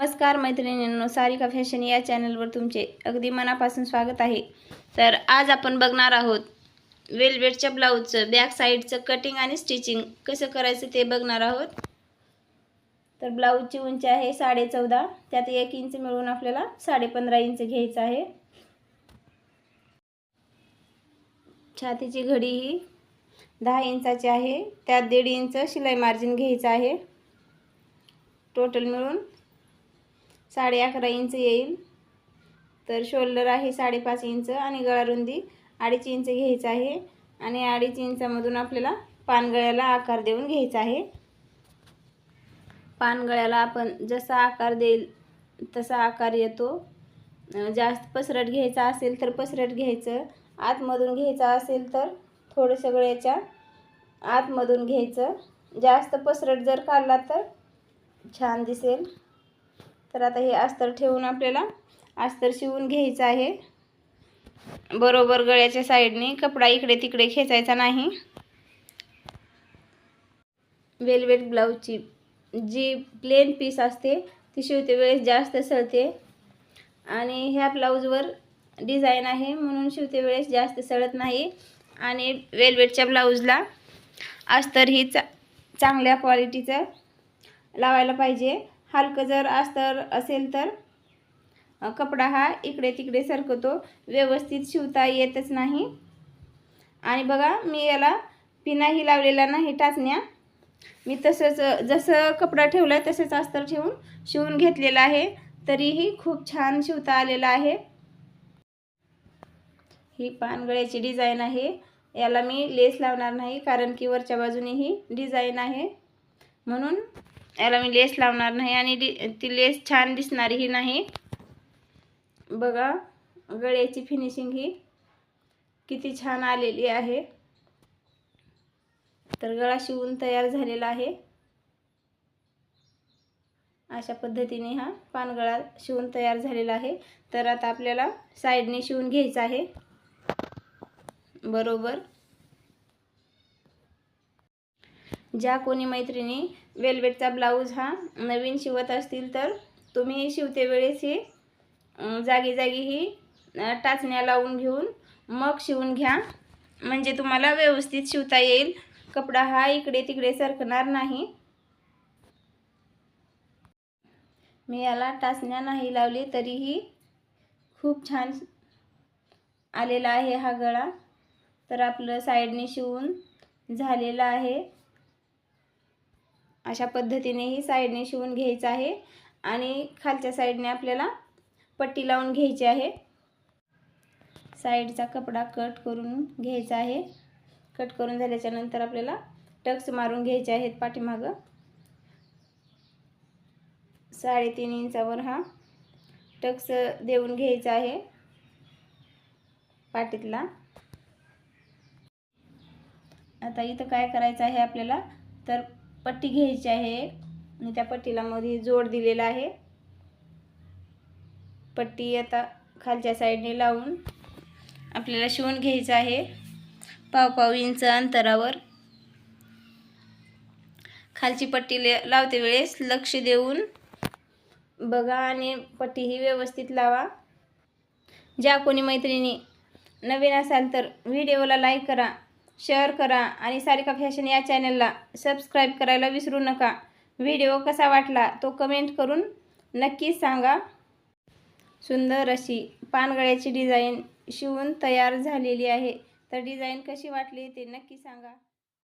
नमस्कार मैत्रिणींनो सारिका फॅशन या चॅनलवर तुमचे अगदी मनापासून स्वागत आहे. तर आज आपण बघणार आहोत वेलवेटच्या ब्लाऊजचं बॅक साईडचं कटिंग आणि स्टिचिंग कसं करायचं ते बघणार आहोत. तर ब्लाऊजची उंची आहे साडे चौदा त्यात एक इंच मिळून आपल्याला साडे पंधरा इंच घ्यायचं आहे. छातीची घडी ही दहा इंचाची आहे त्यात दीड इंच शिलाई मार्जिन घ्यायचं आहे. टोटल मिळून साडे अकरा इंच येईल. तर शोल्डर आहे साडेपाच इंच आणि गळारुंदी अडीच इंच घ्यायचं आहे. आणि अडीच इंचामधून आपल्याला पानगळ्याला आकार देऊन घ्यायचा आहे. पानगळ्याला आपण जसा आकार देईल तसा आकार येतो. जास्त पसरट घ्यायचा असेल तर पसरट घ्यायचं. आतमधून घ्यायचा असेल तर थोडं सगळं याच्या आतमधून घ्यायचं. जास्त पसरट जर काढला तर छान दिसेल. तर आता हे अस्तर ठेवून आपल्याला अस्तर शिवून घ्यायचं आहे. बरोबर गळ्याच्या साईडने कपडा इकडे तिकडे खेचायचा नाही. वेलवेट ब्लाऊजची जी प्लेन पीस असते ती शिवते वेळेस जास्त सळते. आणि ह्या ब्लाऊजवर डिझाईन आहे म्हणून शिवते वेळेस जास्त सळत नाही. आणि वेलवेटच्या ब्लाऊजला अस्तर ही चा चांगल्या क्वालिटीचं लावायला पाहिजे. हलकं जर अस्तर असेल तर कपडा हा इकडे तिकडे सरकतो. व्यवस्थित शिवता येतच नाही. आणि बघा मी याला पिनाही लावलेला नाही टाचण्या. मी तसंच जसं कपडा ठेवला आहे तसंच अस्तर ठेवून शिवून घेतलेला आहे. तरीही खूप छान शिवता आलेला आहे. ही पानगळ्याची डिझाईन आहे. याला मी लेस लावणार नाही कारण की वरच्या बाजूने ही डिझाईन आहे. म्हणून याला मी लेस लावणार नाही आणि डि ती लेस छान दिसणारीही नाही. बघा गळ्याची फिनिशिंग ही किती छान आलेली आहे. तर गळा शिवून तयार झालेला आहे. अशा पद्धतीने हा पानगळा शिवून तयार झालेला आहे. तर आता आपल्याला साईडने शिवून घ्यायचा आहे. बरोबर. ज्या कोणी मैत्रिणी वेलवेटचा ब्लाऊज हा नवीन शिवत असतील तर तुम्ही शिवते वेळेस ही जागी जागी ही टाचण्या लावून घेऊन मग शिवून घ्या. म्हणजे तुम्हाला व्यवस्थित शिवता येईल. कपडा हा इकडे तिकडे सरकणार नाही. मी याला टाचण्या नाही लावली तरीही खूप छान आलेला आहे हा गळा. तर आपलं साईडने शिवून झालेलं आहे. अशा पद्धतीनेही साईडने शिवून घ्यायचं आहे आणि खालच्या साईडने आपल्याला पट्टी लावून घ्यायची आहे. साईडचा कपडा कट करून घ्यायचा आहे. कट करून झाल्याच्यानंतर आपल्याला टक्स मारून घ्यायचे आहेत पाठीमागं. साडेतीन इंचावर हा टक्स देऊन घ्यायचा आहे पाटीतला आता इथं काय करायचं आहे आपल्याला? तर पट्टी घ्यायची आहे आणि त्या पट्टीला मध्ये जोड दिलेला आहे. पट्टी आता खालच्या साईडने लावून आपल्याला शिवून घ्यायचं आहे. पाव पाव इंच अंतरावर. खालची पट्टी लावते वेळेस लक्ष देऊन बघा आणि पट्टी ही व्यवस्थित लावा. ज्या कोणी मैत्रिणी नवीन असाल तर व्हिडिओला लाईक करा. शेअर करा आणि सारिका फॅशन या चॅनलला सबस्क्राईब करायला विसरू नका. व्हिडिओ कसा वाटला तो कमेंट करून नक्कीच सांगा. सुंदर अशी पानगळ्याची डिझाईन शिवून तयार झालेली आहे. तर डिझाईन कशी वाटली ते नक्की सांगा.